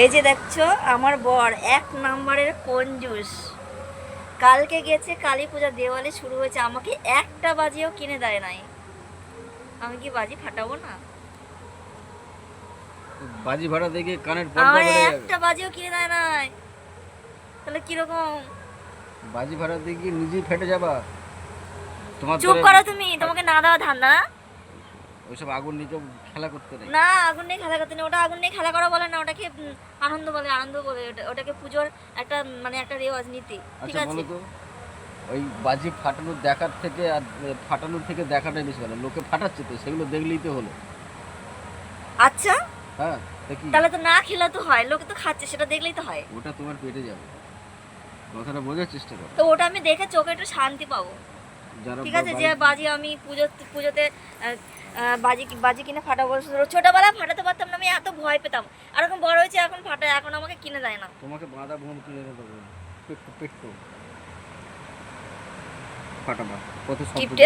এই যে দেখছ আমার বর এক নাম্বারের কঞ্জুস। কালকে গেছে কালী পূজা দেওয়ালি শুরু হয়েছে। আমাকে একটা বাজিও কিনে দেয় নাই। আমি কি বাজি ফাটাবো না? বাজি ভাড়া দেখে কানের পর্দা আমার বেড়ে যাবে। একটা বাজিও কিনে দেয় নাই। তাহলে কীরকম? বাজি ভাড়া দেখে নিজেই ফেটে যাবা। তোমার চুপ করো তুমি তোমাকে না দেওয়া ধান্দা। না ওইসব আগুন নিয়ে কেউ খেলা করতে নেই। না আগুন নিয়ে খেলা করতে নেই। ওটা আগুন নিয়ে খেলা করা বলে না ওটাকে আনন্দ বলে আনন্দ বলে। ওটা- ওটাকে পুজোর একটা মানে একটা রেওয়াজ নীতি। ঠিক আচ্ছা আছে? ওই বাজি ফাটানোর দেখার থেকে আর ফাটানোর থেকে দেখাটাই বেশি ভালো। লোকে ফাটাচ্ছে তো সেগুলো দেখলেই তো হলো। আচ্ছা? হ্যাঁ তাহলে তো না খেলে তো হয় লোকে তো খাচ্ছে সেটা দেখলেই তো হয়। ওটা তোমার পেটে যাবে। কথাটা বোঝার চেষ্টা করো। তো ওটা আমি দেখে চোখে একটু শান্তি পাবো। ঠিক আছে যে বাজি আমি পুজো পুজোতে বাজি বাজি কিনে ফাটাবো ছোটবেলায় ফাটাতে পারতাম না আমি এত ভয় পেতাম। আর এখন বড় হয়েছে এখন ফাটা এখন আমাকে কিনে দেয় না। তোমাকে বাঁধা ভ্রম কিনে দেবো পেট্টু পেট্টো ফাটাবা কত শব্দ।